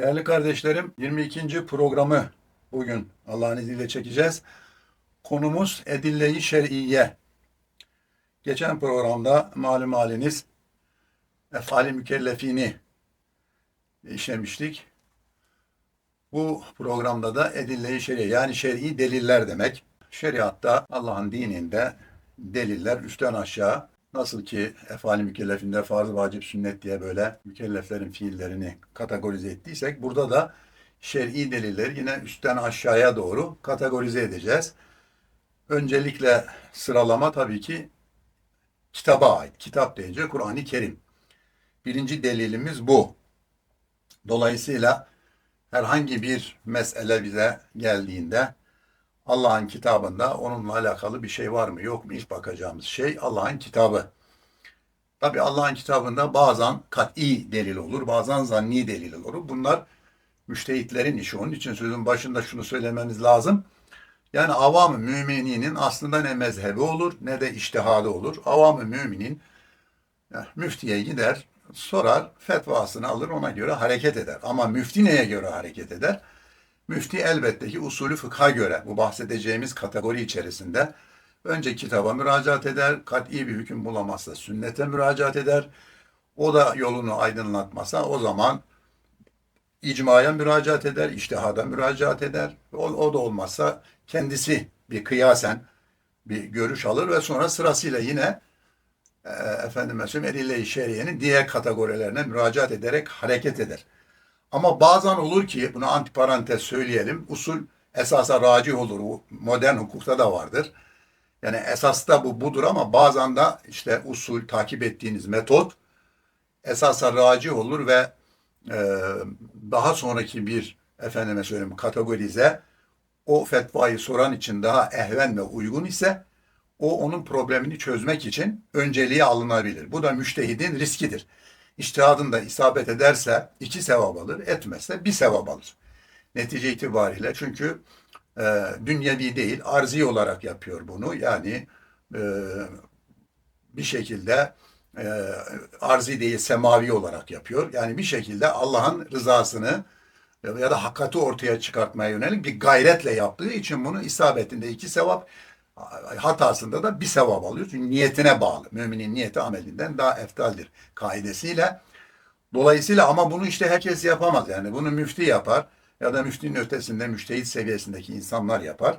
Değerli kardeşlerim, 22. programı bugün Allah'ın izniyle çekeceğiz. Konumuz Edille-i Şer'iyye. Geçen programda malum haliniz efali mükellefini işlemiştik. Bu programda da Edille-i Şer'iyye yani şer'i deliller demek. Şeriatta Allah'ın dininde deliller üstten aşağı Nasıl ki efali mükellefinde farz, vacip, sünnet diye böyle mükelleflerin fiillerini kategorize ettiysek burada da şer'i delilleri yine üstten aşağıya doğru kategorize edeceğiz. Öncelikle sıralama tabii ki kitaba ait. Kitap deyince Kur'an-ı Kerim. Birinci delilimiz bu. Dolayısıyla herhangi bir mesele bize geldiğinde Allah'ın kitabında onunla alakalı bir şey var mı yok mu ilk bakacağımız şey Allah'ın kitabı. Tabi Allah'ın kitabında bazen kat'i delil olur, bazen zanni delil olur. Bunlar müştehitlerin işi. Onun için sözün başında şunu söylememiz lazım. Yani avam-ı mümininin aslında ne mezhebi olur ne de iştihadı olur. Avam-ı müminin yani müftiye gider, sorar, fetvasını alır, ona göre hareket eder. Ama müfti neye göre hareket eder? Müfti elbette ki usulü fıkha göre bu bahsedeceğimiz kategori içerisinde önce kitaba müracaat eder, kat'i bir hüküm bulamazsa sünnete müracaat eder. O da yolunu aydınlatmasa o zaman icmaya müracaat eder, iştihada müracaat eder. O, o da olmazsa kendisi bir kıyasen bir görüş alır ve sonra sırasıyla yine e, efendime söyleyeyim edille-i şeriyenin diğer kategorilerine müracaat ederek hareket eder. Ama bazen olur ki, bunu antiparantez söyleyelim, usul esasa racih olur. Modern hukukta da vardır. Yani esasta bu budur ama bazen de işte usul takip ettiğiniz metot esasa racih olur ve e, daha sonraki bir efendime söyleyeyim kategorize o fetvayı soran için daha ehven ve uygun ise o onun problemini çözmek için önceliğe alınabilir. Bu da müştehidin riskidir. İçtihadında isabet ederse iki sevap alır, etmezse bir sevap alır. Netice itibariyle çünkü e, dünyevi değil, arzi olarak yapıyor bunu. Yani e, bir şekilde e, arzi değil, semavi olarak yapıyor. Yani bir şekilde Allah'ın rızasını ya da hakikati ortaya çıkartmaya yönelik bir gayretle yaptığı için bunu isabetinde iki sevap, hatasında da bir sevap alıyor. Çünkü niyetine bağlı. Müminin niyeti amelinden daha eftaldir kaidesiyle. Dolayısıyla ama bunu işte herkes yapamaz. Yani bunu müfti yapar ya da müftinin ötesinde müştehit seviyesindeki insanlar yapar.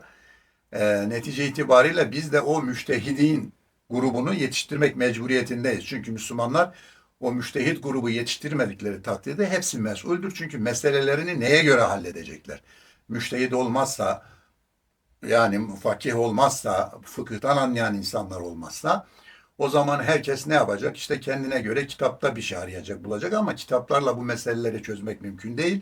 E, netice itibariyle biz de o müştehidin grubunu yetiştirmek mecburiyetindeyiz. Çünkü Müslümanlar o müştehit grubu yetiştirmedikleri takdirde hepsi mesuldür. Çünkü meselelerini neye göre halledecekler? Müştehit olmazsa, yani fakih olmazsa, fıkıhtan anlayan insanlar olmazsa o zaman herkes ne yapacak? İşte kendine göre kitapta bir şey arayacak, bulacak ama kitaplarla bu meseleleri çözmek mümkün değil.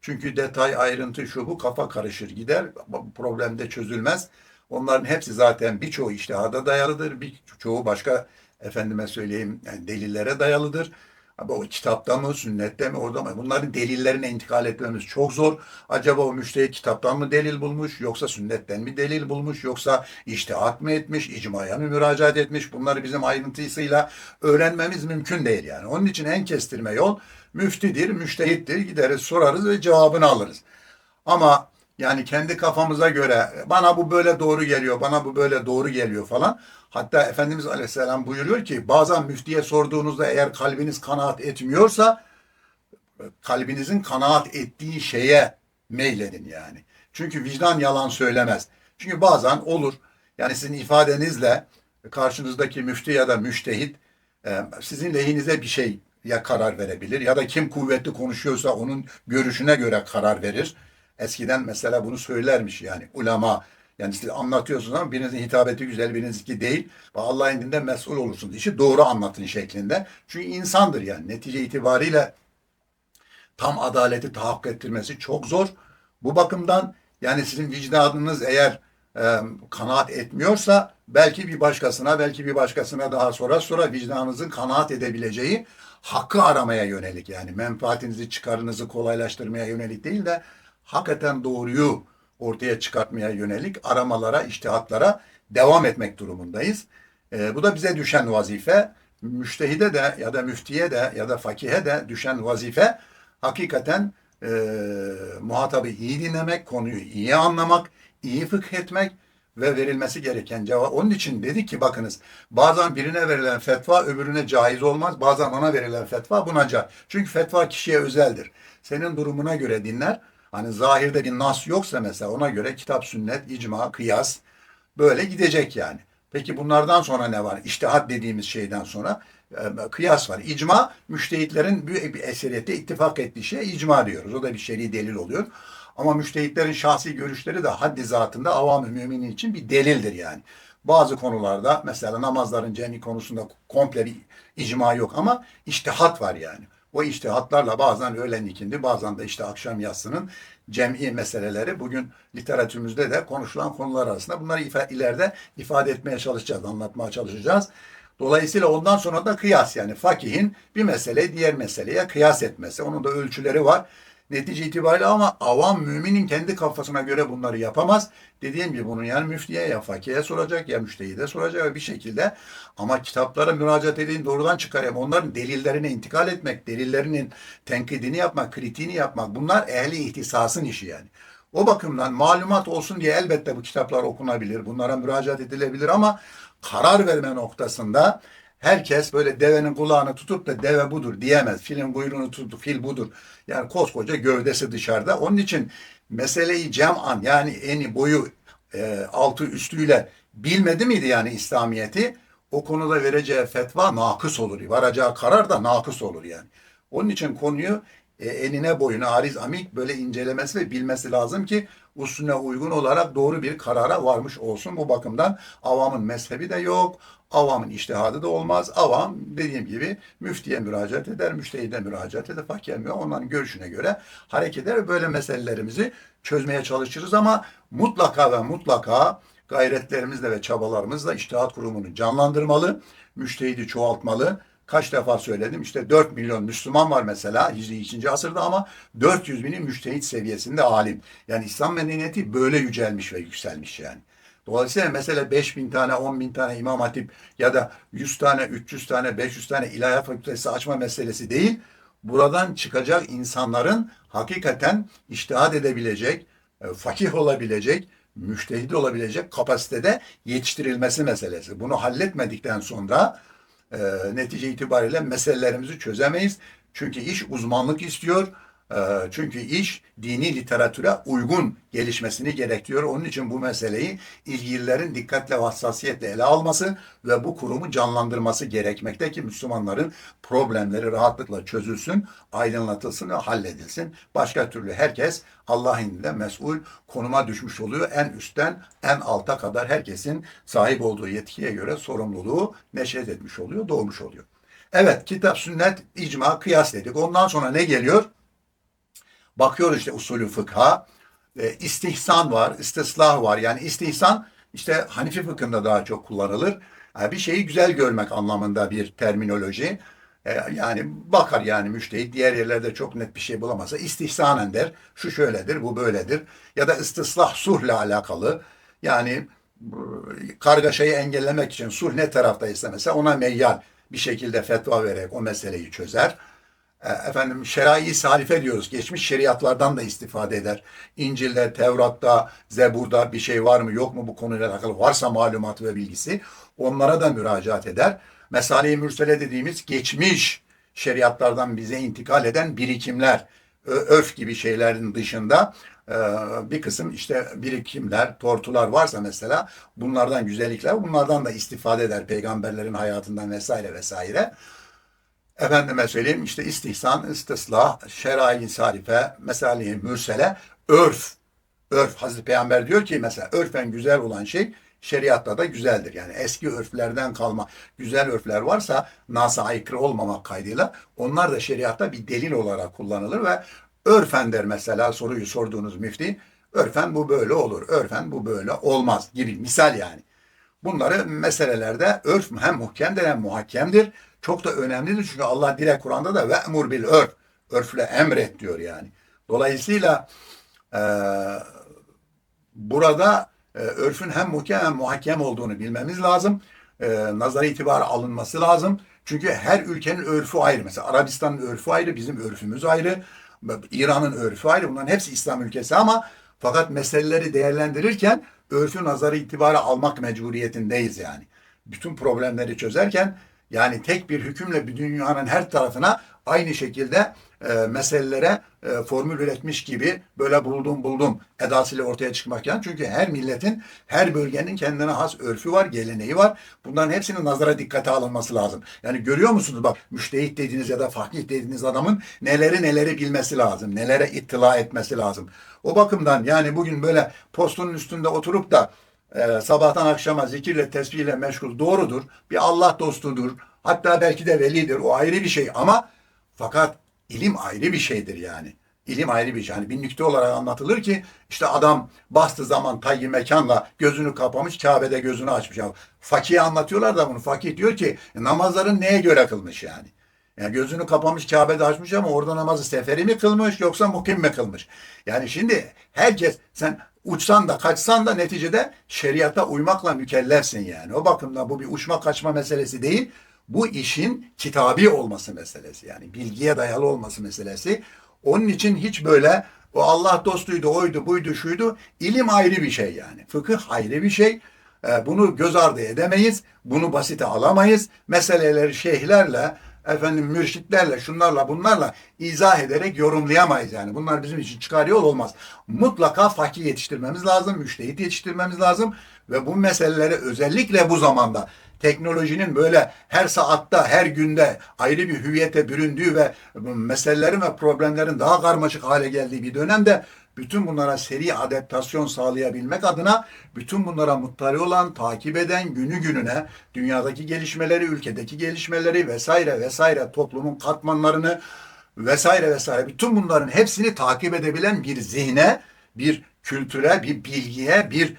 Çünkü detay, ayrıntı, şu bu kafa karışır gider. Bu problem de çözülmez. Onların hepsi zaten birçoğu iştihada dayalıdır. Birçoğu başka efendime söyleyeyim yani delillere dayalıdır. Ama o kitapta mı, sünnette mi, orada mı? Bunların delillerine intikal etmemiz çok zor. Acaba o müştehit kitaptan mı delil bulmuş, yoksa sünnetten mi delil bulmuş, yoksa iştihat mı etmiş, icmaya mı müracaat etmiş? Bunları bizim ayrıntısıyla öğrenmemiz mümkün değil yani. Onun için en kestirme yol müftidir, müştehittir. Gideriz, sorarız ve cevabını alırız. Ama yani kendi kafamıza göre bana bu böyle doğru geliyor, bana bu böyle doğru geliyor falan. Hatta Efendimiz Aleyhisselam buyuruyor ki bazen müftiye sorduğunuzda eğer kalbiniz kanaat etmiyorsa kalbinizin kanaat ettiği şeye meyledin yani. Çünkü vicdan yalan söylemez. Çünkü bazen olur yani sizin ifadenizle karşınızdaki müfti ya da müştehit e, sizin lehinize bir şey ya karar verebilir ya da kim kuvvetli konuşuyorsa onun görüşüne göre karar verir. Eskiden mesela bunu söylermiş yani ulema. Yani siz anlatıyorsunuz ama birinizin hitabeti güzel, birinizinki değil. Ve Allah'ın indinde mesul olursunuz. İşi doğru anlatın şeklinde. Çünkü insandır yani. Netice itibariyle tam adaleti tahakkuk ettirmesi çok zor. Bu bakımdan yani sizin vicdanınız eğer e, kanaat etmiyorsa belki bir başkasına belki bir başkasına daha sonra sonra vicdanınızın kanaat edebileceği hakkı aramaya yönelik yani menfaatinizi çıkarınızı kolaylaştırmaya yönelik değil de hakikaten doğruyu ortaya çıkartmaya yönelik aramalara, iştihatlara devam etmek durumundayız. E, bu da bize düşen vazife. Müştehide de ya da müftiye de ya da fakihe de düşen vazife hakikaten e, muhatabı iyi dinlemek, konuyu iyi anlamak, iyi fıkh etmek ve verilmesi gereken cevap. Onun için dedik ki bakınız bazen birine verilen fetva öbürüne caiz olmaz. Bazen ona verilen fetva buna caiz. Çünkü fetva kişiye özeldir. Senin durumuna göre dinler. Hani zahirde bir nas yoksa mesela ona göre kitap, sünnet, icma, kıyas böyle gidecek yani. Peki bunlardan sonra ne var? İştihat dediğimiz şeyden sonra e, kıyas var. İcma, müştehitlerin bir, bir eseriyette ittifak ettiği şeye icma diyoruz. O da bir şer'i delil oluyor. Ama müştehitlerin şahsi görüşleri de haddi zatında avam-ı müminin için bir delildir yani. Bazı konularda mesela namazların cemi konusunda komple bir icma yok ama iştihat var yani. O iştihatlarla bazen öğlen ikindi bazen de işte akşam yatsının cem'i meseleleri bugün literatürümüzde de konuşulan konular arasında bunları ifa- ileride ifade etmeye çalışacağız, anlatmaya çalışacağız. Dolayısıyla ondan sonra da kıyas yani fakihin bir meseleyi diğer meseleye kıyas etmesi. Onun da ölçüleri var. Netice itibariyle ama avam müminin kendi kafasına göre bunları yapamaz. Dediğim gibi bunu yani müftiye ya fakihe soracak ya müştehide soracak bir şekilde ama kitaplara müracaat edin doğrudan çıkarayım. Onların delillerine intikal etmek, delillerinin tenkidini yapmak, kritiğini yapmak bunlar ehli ihtisasın işi yani. O bakımdan malumat olsun diye elbette bu kitaplar okunabilir, bunlara müracaat edilebilir ama karar verme noktasında herkes böyle devenin kulağını tutup da deve budur diyemez. Filin kuyruğunu tutup fil budur. Yani koskoca gövdesi dışarıda. Onun için meseleyi cem'an yani eni boyu e, altı üstüyle bilmedi miydi yani İslamiyet'i? O konuda vereceği fetva nakıs olur. Varacağı karar da nakıs olur yani. Onun için konuyu e, enine boyuna ariz amik böyle incelemesi ve bilmesi lazım ki usulüne uygun olarak doğru bir karara varmış olsun. Bu bakımdan avamın mezhebi de yok. Avamın iştihadı da olmaz. Avam dediğim gibi müftiye müracaat eder, müştehide müracaat eder, fakir onların görüşüne göre hareket eder ve böyle meselelerimizi çözmeye çalışırız ama mutlaka ve mutlaka gayretlerimizle ve çabalarımızla iştihat kurumunu canlandırmalı, müştehidi çoğaltmalı, kaç defa söyledim işte 4 milyon Müslüman var mesela Hicri 2. asırda ama 400 bini müştehit seviyesinde alim. Yani İslam medeniyeti böyle yücelmiş ve yükselmiş yani. Dolayısıyla mesela 5 bin tane, 10 bin tane imam hatip ya da 100 tane, 300 tane, 500 tane ilahiyat fakültesi açma meselesi değil. Buradan çıkacak insanların hakikaten iştihad edebilecek, e, fakih olabilecek, müştehid olabilecek kapasitede yetiştirilmesi meselesi. Bunu halletmedikten sonra netice itibariyle meselelerimizi çözemeyiz. Çünkü iş uzmanlık istiyor. E, çünkü iş dini literatüre uygun gelişmesini gerektiriyor. Onun için bu meseleyi ilgililerin dikkatle hassasiyetle ele alması ve bu kurumu canlandırması gerekmekte ki Müslümanların problemleri rahatlıkla çözülsün, aydınlatılsın ve halledilsin. Başka türlü herkes Allah'ın indinde mesul konuma düşmüş oluyor. En üstten en alta kadar herkesin sahip olduğu yetkiye göre sorumluluğu neşet etmiş oluyor, doğmuş oluyor. Evet, kitap, sünnet, icma, kıyas dedik. Ondan sonra ne geliyor? Bakıyoruz işte usulü fıkha. E, istihsan var, istislah var. Yani istihsan işte Hanifi fıkhında daha çok kullanılır. Yani bir şeyi güzel görmek anlamında bir terminoloji. E, yani bakar yani müştehit diğer yerlerde çok net bir şey bulamazsa istihsanen der. Şu şöyledir, bu böyledir. Ya da istislah sulhla alakalı. Yani kargaşayı engellemek için sulh ne taraftaysa mesela ona meyyal bir şekilde fetva vererek o meseleyi çözer. E, efendim şerai salife diyoruz. Geçmiş şeriatlardan da istifade eder. İncil'de, Tevrat'ta, Zebur'da bir şey var mı yok mu bu konuyla alakalı varsa malumat ve bilgisi onlara da müracaat eder. Mesale-i Mürsele dediğimiz geçmiş şeriatlardan bize intikal eden birikimler, öf gibi şeylerin dışında e, bir kısım işte birikimler, tortular varsa mesela bunlardan güzellikler, bunlardan da istifade eder peygamberlerin hayatından vesaire vesaire. Efendime söyleyeyim işte istihsan, istislah, şerai sarife, mesale-i mürsele, örf. Örf, Hazreti Peygamber diyor ki mesela örfen güzel olan şey şeriatta da güzeldir. Yani eski örflerden kalma güzel örfler varsa nasa aykırı olmamak kaydıyla onlar da şeriatta bir delil olarak kullanılır ve örfen der mesela soruyu sorduğunuz müfti. Örfen bu böyle olur, örfen bu böyle olmaz gibi misal yani. Bunları meselelerde örf hem muhkemdir hem muhakkemdir. Çok da önemlidir çünkü Allah direkt Kur'an'da da ve'mur bil örf. Örfle emret diyor yani. Dolayısıyla e, burada e, örfün hem muhkem hem muhakkem olduğunu bilmemiz lazım. E, nazara itibar alınması lazım. Çünkü her ülkenin örfü ayrı. Mesela Arabistan'ın örfü ayrı, bizim örfümüz ayrı. İran'ın örfü ayrı. Bunların hepsi İslam ülkesi ama fakat meseleleri değerlendirirken örfü nazarı itibara almak mecburiyetindeyiz yani. Bütün problemleri çözerken yani tek bir hükümle bir dünyanın her tarafına aynı şekilde e, meselelere e, formül üretmiş gibi böyle buldum buldum edasıyla ortaya çıkmak yani. Çünkü her milletin, her bölgenin kendine has örfü var, geleneği var. Bunların hepsinin nazara dikkate alınması lazım. Yani görüyor musunuz bak müştehit dediğiniz ya da fakih dediğiniz adamın neleri neleri bilmesi lazım, nelere ittila etmesi lazım. O bakımdan yani bugün böyle postunun üstünde oturup da e, sabahtan akşama zikirle, tesbihle meşgul doğrudur. Bir Allah dostudur. Hatta belki de velidir. O ayrı bir şey ama fakat ilim ayrı bir şeydir yani. İlim ayrı bir şey. Yani bir nükte olarak anlatılır ki işte adam bastı zaman tayyi mekanla gözünü kapamış Kabe'de gözünü açmış. Yani fakih anlatıyorlar da bunu. Fakih diyor ki namazların neye göre kılmış yani. Yani gözünü kapamış Kabe'de açmış ama orada namazı seferi mi kılmış yoksa mukim mi kılmış? Yani şimdi herkes sen uçsan da kaçsan da neticede şeriata uymakla mükellefsin yani. O bakımdan bu bir uçma kaçma meselesi değil. Bu işin kitabi olması meselesi yani bilgiye dayalı olması meselesi. Onun için hiç böyle o Allah dostuydu, oydu, buydu, şuydu. İlim ayrı bir şey yani. Fıkıh ayrı bir şey. Ee, Bunu göz ardı edemeyiz. Bunu basite alamayız. Meseleleri şeyhlerle, efendim mürşitlerle, şunlarla, bunlarla izah ederek yorumlayamayız yani. Bunlar bizim için çıkar yol olmaz. Mutlaka fakir yetiştirmemiz lazım, müştehit yetiştirmemiz lazım ve bu meseleleri özellikle bu zamanda teknolojinin böyle her saatta, her günde ayrı bir hüviyete büründüğü ve meselelerin ve problemlerin daha karmaşık hale geldiği bir dönemde bütün bunlara seri adaptasyon sağlayabilmek adına bütün bunlara muttali olan, takip eden günü gününe dünyadaki gelişmeleri, ülkedeki gelişmeleri vesaire vesaire toplumun katmanlarını vesaire vesaire bütün bunların hepsini takip edebilen bir zihne, bir kültüre, bir bilgiye, bir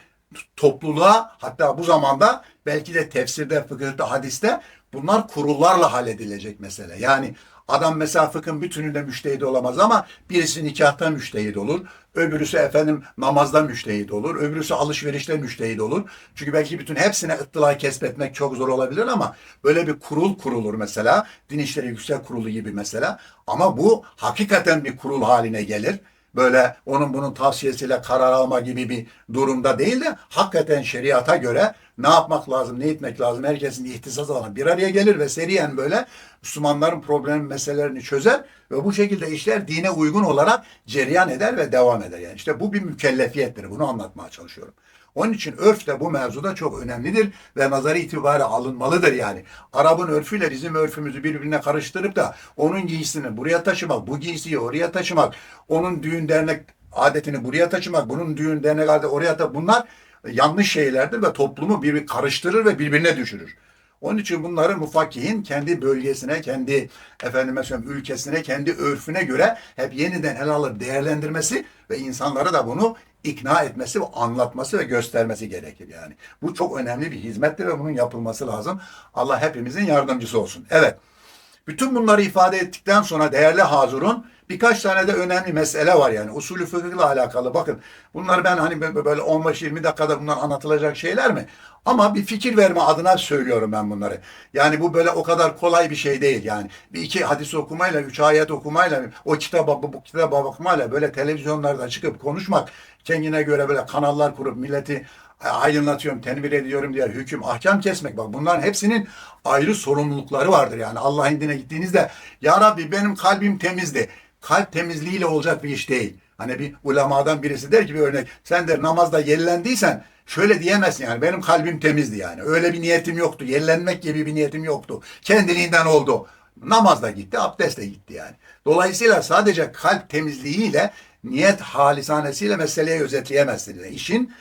topluluğa hatta bu zamanda belki de tefsirde, fıkıhta, hadiste bunlar kurullarla halledilecek mesele. Yani adam mesela fıkhın bütününde müştehit olamaz ama birisi nikahta müştehit olur. Öbürüsü efendim namazda müştehit olur. Öbürüsü alışverişte müştehit olur. Çünkü belki bütün hepsine ıttıla kesbetmek çok zor olabilir ama böyle bir kurul kurulur mesela. Din İşleri Yüksek Kurulu gibi mesela. Ama bu hakikaten bir kurul haline gelir böyle onun bunun tavsiyesiyle karar alma gibi bir durumda değil de hakikaten şeriata göre ne yapmak lazım, ne etmek lazım herkesin ihtisas alanı bir araya gelir ve seriyen böyle Müslümanların problem meselelerini çözer ve bu şekilde işler dine uygun olarak cereyan eder ve devam eder. Yani işte bu bir mükellefiyettir. Bunu anlatmaya çalışıyorum. Onun için örf de bu mevzuda çok önemlidir ve nazari itibariyle alınmalıdır yani. Arap'ın örfüyle bizim örfümüzü birbirine karıştırıp da onun giysisini buraya taşımak, bu giysiyi oraya taşımak, onun düğün dernek adetini buraya taşımak, bunun düğün dernek adeti oraya taşımak bunlar yanlış şeylerdir ve toplumu bir karıştırır ve birbirine düşürür. Onun için bunları mufakkihin kendi bölgesine, kendi efendime söyleyeyim ülkesine, kendi örfüne göre hep yeniden ele alıp değerlendirmesi ve insanlara da bunu ikna etmesi, anlatması ve göstermesi gerekir yani. Bu çok önemli bir hizmettir ve bunun yapılması lazım. Allah hepimizin yardımcısı olsun. Evet. Bütün bunları ifade ettikten sonra değerli Hazur'un birkaç tane de önemli mesele var yani usulü fıkıhla alakalı. Bakın bunlar ben hani böyle 15-20 dakikada bunlar anlatılacak şeyler mi? Ama bir fikir verme adına söylüyorum ben bunları. Yani bu böyle o kadar kolay bir şey değil yani. Bir iki hadis okumayla, üç ayet okumayla, o kitaba bu, kitaba bakmayla böyle televizyonlarda çıkıp konuşmak, kendine göre böyle kanallar kurup milleti aydınlatıyorum, tenvir ediyorum diye hüküm, ahkam kesmek. Bak bunların hepsinin ayrı sorumlulukları vardır yani. Allah'ın dine gittiğinizde ya Rabbi benim kalbim temizdi. Kalp temizliğiyle olacak bir iş değil. Hani bir ulemadan birisi der ki bir örnek sen de namazda yellendiysen şöyle diyemezsin yani benim kalbim temizdi yani. Öyle bir niyetim yoktu. Yellenmek gibi bir niyetim yoktu. Kendiliğinden oldu. Namaz da gitti, abdest de gitti yani. Dolayısıyla sadece kalp temizliğiyle niyet halisanesiyle meseleyi özetleyemezsin. Yani işin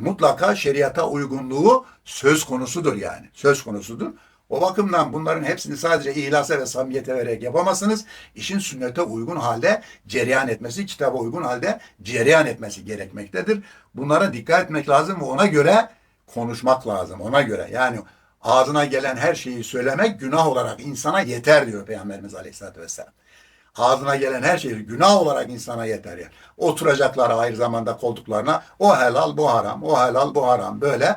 mutlaka şeriata uygunluğu söz konusudur yani. Söz konusudur. O bakımdan bunların hepsini sadece ihlasa ve samimiyete vererek yapamazsınız. İşin sünnete uygun halde cereyan etmesi, kitaba uygun halde cereyan etmesi gerekmektedir. Bunlara dikkat etmek lazım ve ona göre konuşmak lazım. Ona göre yani ağzına gelen her şeyi söylemek günah olarak insana yeter diyor Peygamberimiz Aleyhisselatü Vesselam. Ağzına gelen her şey günah olarak insana yeter yani. Oturacaklar ayrı zamanda koltuklarına o helal bu haram, o helal bu haram böyle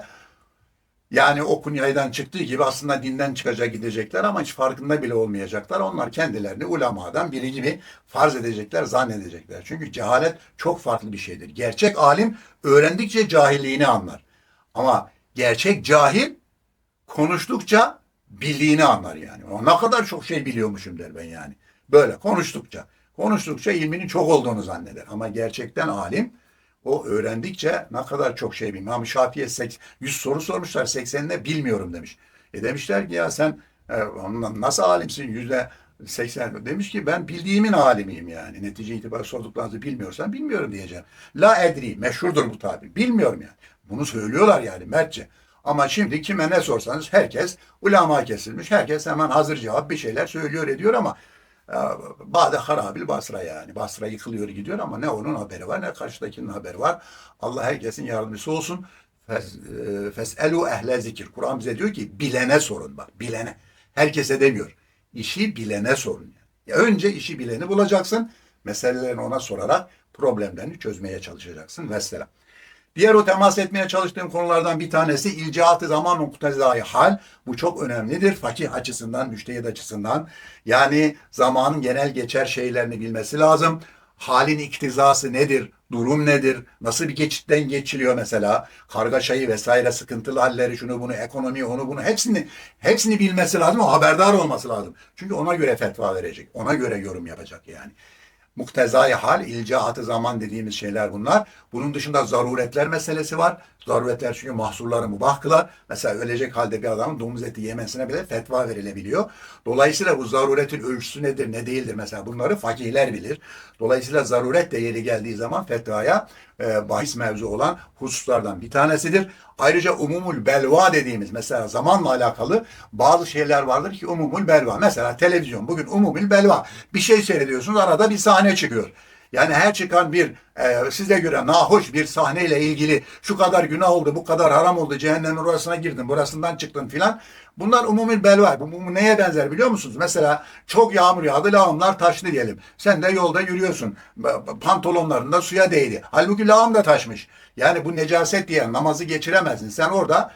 Yani o kunyaydan çıktığı gibi aslında dinden çıkacak gidecekler ama hiç farkında bile olmayacaklar. Onlar kendilerini ulemadan biri gibi farz edecekler, zannedecekler. Çünkü cehalet çok farklı bir şeydir. Gerçek alim öğrendikçe cahilliğini anlar. Ama gerçek cahil konuştukça bildiğini anlar yani. O ne kadar çok şey biliyormuşum der ben yani. Böyle konuştukça. Konuştukça ilminin çok olduğunu zanneder. Ama gerçekten alim o öğrendikçe ne kadar çok şey bilmiyor. İmam Şafii'ye seks- 100 soru sormuşlar 80'ine bilmiyorum demiş. E demişler ki ya sen e, nasıl alimsin yüzde 80 demiş ki ben bildiğimin alimiyim yani. Netice itibariyle sorduklarınızı bilmiyorsan bilmiyorum diyeceğim. La edri meşhurdur bu tabir. Bilmiyorum yani. Bunu söylüyorlar yani mertçe. Ama şimdi kime ne sorsanız herkes ulama kesilmiş. Herkes hemen hazır cevap bir şeyler söylüyor ediyor ama Bade harabil Basra yani. Basra yıkılıyor gidiyor ama ne onun haberi var ne karşıdakinin haberi var. Allah herkesin yardımcısı olsun. E, Feselu ehle zikir. Kur'an bize diyor ki bilene sorun bak bilene. Herkese demiyor. İşi bilene sorun. Yani. Önce işi bileni bulacaksın. Meselelerini ona sorarak problemlerini çözmeye çalışacaksın. Vesselam. Diğer o temas etmeye çalıştığım konulardan bir tanesi ilcaatı zaman muktezai hal. Bu çok önemlidir. Fakih açısından, müştehid açısından. Yani zamanın genel geçer şeylerini bilmesi lazım. Halin iktizası nedir? Durum nedir? Nasıl bir geçitten geçiliyor mesela? Kargaşayı vesaire sıkıntılı halleri şunu bunu ekonomiyi onu bunu hepsini hepsini bilmesi lazım. O haberdar olması lazım. Çünkü ona göre fetva verecek. Ona göre yorum yapacak yani muktezai hal, ilcaatı zaman dediğimiz şeyler bunlar. Bunun dışında zaruretler meselesi var. Zaruretler çünkü mahsurları mubah kılar. Mesela ölecek halde bir adamın domuz eti yemesine bile fetva verilebiliyor. Dolayısıyla bu zaruretin ölçüsü nedir, ne değildir mesela bunları fakihler bilir. Dolayısıyla zaruret de yeri geldiği zaman fetvaya e, bahis mevzu olan hususlardan bir tanesidir. Ayrıca umumul belva dediğimiz mesela zamanla alakalı bazı şeyler vardır ki umumul belva. Mesela televizyon bugün umumul belva. Bir şey seyrediyorsunuz arada bir sahne çıkıyor. Yani her çıkan bir e, size göre nahoş bir sahneyle ilgili şu kadar günah oldu, bu kadar haram oldu, cehennemin orasına girdin, burasından çıktın filan. Bunlar umumil belva. Bu, bu neye benzer biliyor musunuz? Mesela çok yağmur yağdı, lağımlar taştı diyelim. Sen de yolda yürüyorsun. Pantolonlarında suya değdi. Halbuki lağım da taşmış. Yani bu necaset diye namazı geçiremezsin. Sen orada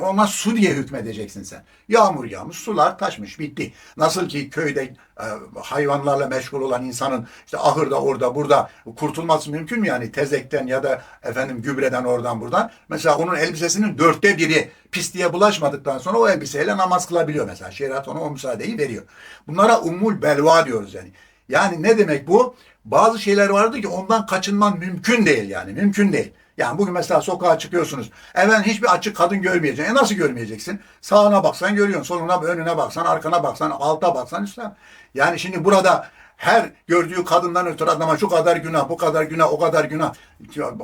ona su diye hükmedeceksin sen. Yağmur yağmış, sular taşmış, bitti. Nasıl ki köyde e, hayvanlarla meşgul olan insanın işte ahırda orada burada kurtulması mümkün mü yani tezekten ya da efendim gübreden oradan buradan. Mesela onun elbisesinin dörtte biri pisliğe bulaşmadıktan sonra o elbiseyle namaz kılabiliyor mesela. Şeriat ona o müsaadeyi veriyor. Bunlara umul belva diyoruz yani. Yani ne demek bu? Bazı şeyler vardı ki ondan kaçınman mümkün değil yani. Mümkün değil. Yani bugün mesela sokağa çıkıyorsunuz. Evvel hiçbir açık kadın görmeyeceksin. E nasıl görmeyeceksin? Sağına baksan görüyorsun. Soluna, önüne baksan, arkana baksan, alta baksan üstüne. Yani şimdi burada her gördüğü kadından ötürü adama şu kadar günah, bu kadar günah, o kadar günah.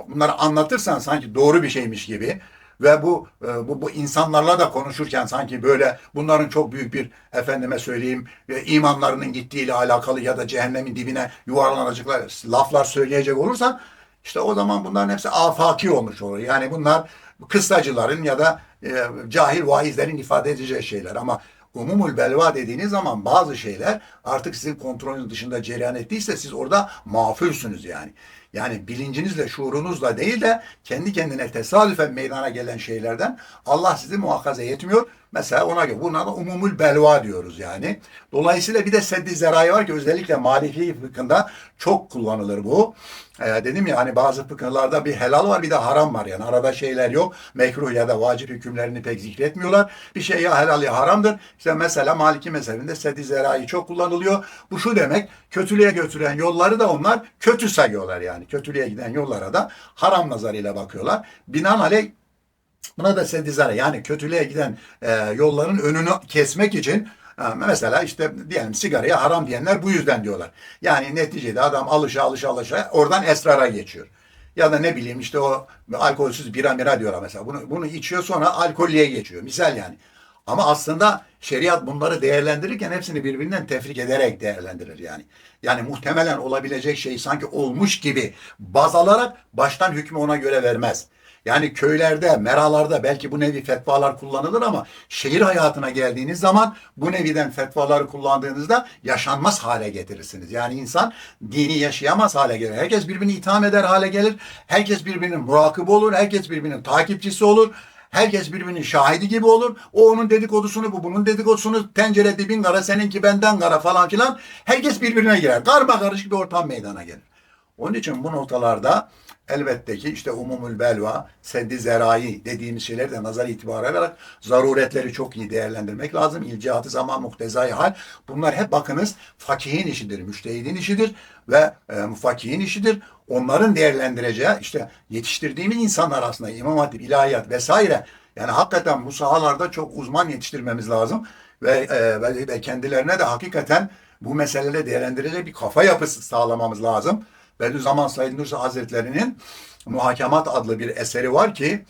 Bunları anlatırsan sanki doğru bir şeymiş gibi ve bu e, bu, bu insanlarla da konuşurken sanki böyle bunların çok büyük bir efendime söyleyeyim e, imanlarının gittiğiyle alakalı ya da cehennemin dibine yuvarlanacaklar laflar söyleyecek olursan işte o zaman bunların hepsi afaki olmuş olur. Yani bunlar kıssacıların ya da e, cahil vaizlerin ifade edeceği şeyler ama umumul belva dediğiniz zaman bazı şeyler artık sizin kontrolünüz dışında cereyan ettiyse siz orada mağfulsünüz yani. Yani bilincinizle, şuurunuzla değil de kendi kendine tesadüfen meydana gelen şeylerden Allah sizi muhakaza etmiyor. Mesela ona göre buna da umumul belva diyoruz yani. Dolayısıyla bir de seddi zerai var ki özellikle Maliki fıkhında çok kullanılır bu. Ee, dedim ya hani bazı fıkıhlarda bir helal var bir de haram var yani arada şeyler yok. Mekruh ya da vacip hükümlerini pek zikretmiyorlar. Bir şey ya helal ya haramdır. İşte mesela Maliki mezhebinde seddi zerai çok kullanılıyor. Bu şu demek kötülüğe götüren yolları da onlar kötü sayıyorlar yani. Kötülüğe giden yollara da haram nazarıyla bakıyorlar. Binaenaleyh Buna da sedizare yani kötülüğe giden e, yolların önünü kesmek için e, mesela işte diyelim sigaraya haram diyenler bu yüzden diyorlar. Yani neticede adam alışa alışa alışa oradan esrara geçiyor. Ya da ne bileyim işte o alkolsüz bira mira diyorlar mesela. Bunu, bunu içiyor sonra alkollüye geçiyor. Misal yani. Ama aslında şeriat bunları değerlendirirken hepsini birbirinden tefrik ederek değerlendirir yani. Yani muhtemelen olabilecek şey sanki olmuş gibi baz alarak baştan hükmü ona göre vermez. Yani köylerde, meralarda belki bu nevi fetvalar kullanılır ama şehir hayatına geldiğiniz zaman bu neviden fetvaları kullandığınızda yaşanmaz hale getirirsiniz. Yani insan dini yaşayamaz hale gelir. Herkes birbirini itham eder hale gelir. Herkes birbirinin murakip olur. Herkes birbirinin takipçisi olur. Herkes birbirinin şahidi gibi olur. O onun dedikodusunu, bu bunun dedikodusunu, tencere dibin kara, seninki benden kara falan filan. Herkes birbirine girer. Karma karışık bir ortam meydana gelir. Onun için bu noktalarda elbette ki işte umumul belva, seddi zerai dediğimiz şeyleri de nazar itibarı alarak zaruretleri çok iyi değerlendirmek lazım. İlcihatı zaman muhtezai hal. Bunlar hep bakınız fakihin işidir, müştehidin işidir ve e, mufakihin işidir. Onların değerlendireceği işte yetiştirdiğimiz insanlar aslında imam hatip, ilahiyat vesaire yani hakikaten bu sahalarda çok uzman yetiştirmemiz lazım ve, e, ve, kendilerine de hakikaten bu meseleleri değerlendirecek bir kafa yapısı sağlamamız lazım. Bediüzzaman Said Nursi Hazretleri'nin Muhakemat adlı bir eseri var ki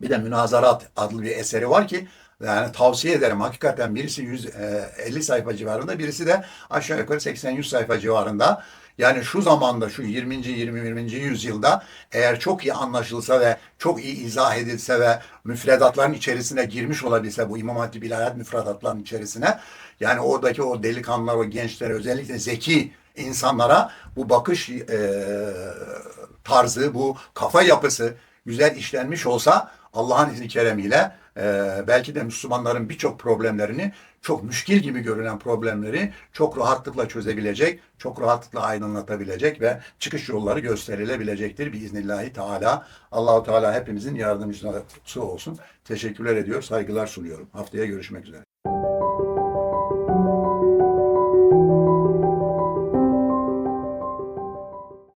bir de Münazarat adlı bir eseri var ki yani tavsiye ederim. Hakikaten birisi 150 sayfa civarında, birisi de aşağı yukarı 80-100 sayfa civarında. Yani şu zamanda, şu 20. 20. yüzyılda eğer çok iyi anlaşılsa ve çok iyi izah edilse ve müfredatların içerisine girmiş olabilse bu İmam Hatip İlahiyat müfredatlarının içerisine yani oradaki o delikanlılar, o gençlere özellikle zeki insanlara bu bakış e, tarzı, bu kafa yapısı güzel işlenmiş olsa Allah'ın izni keremiyle e, belki de Müslümanların birçok problemlerini, çok müşkil gibi görünen problemleri çok rahatlıkla çözebilecek, çok rahatlıkla aydınlatabilecek ve çıkış yolları gösterilebilecektir biiznillahü teala. Allahu Teala hepimizin yardımcısı olsun. Teşekkürler ediyor, saygılar sunuyorum. Haftaya görüşmek üzere.